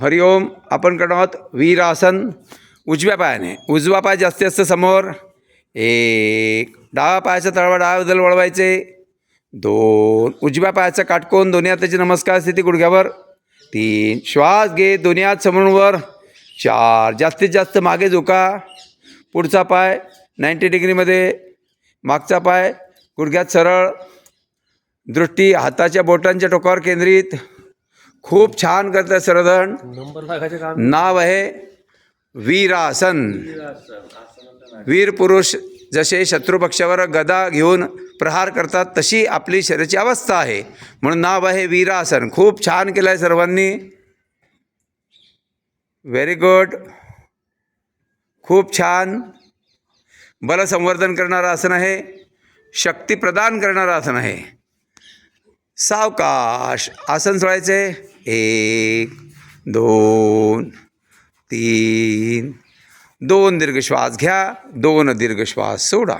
हरिओम आपण करणार आहोत वीरासन. उजव्या पायाने. उजवा पाय जास्तीत जास्त समोर. एक. डाव्या पायाचा तळवा डाव्या बदल वळवायचे. दोन. उजव्या पायाचा काटकोन दोन्ही हाताची नमस्कार स्थिती गुडघ्यावर. तीन. श्वास घे दोन्ही हात समोरवर चार. जास्तीत जास्त मागे झोका. पुढचा पाय नाईंटी डिग्रीमध्ये. मागचा पाय गुडघ्यात सरळ. दृष्टी हाताच्या बोटांच्या टोकावर केंद्रित. खूप छान करतं काम नाव आहे वीरासन. वीर पुरुष जसे शत्रू पक्षावर गदा घेऊन प्रहार करतात तशी आपली शरीराची अवस्था आहे. म्हणून नाव आहे वीरासन. खूप छान केलं आहे सर्वांनी. व्हेरी गुड खूप छान. बलसंवर्धन करणारं आसन आहे. शक्ती प्रदान करणारं आसन आहे. सावकाश. आसन सोडायचे. एक दोन तीन. दोन दीर्घ श्वास घ्या दोन दीर्घ श्वास सोडा.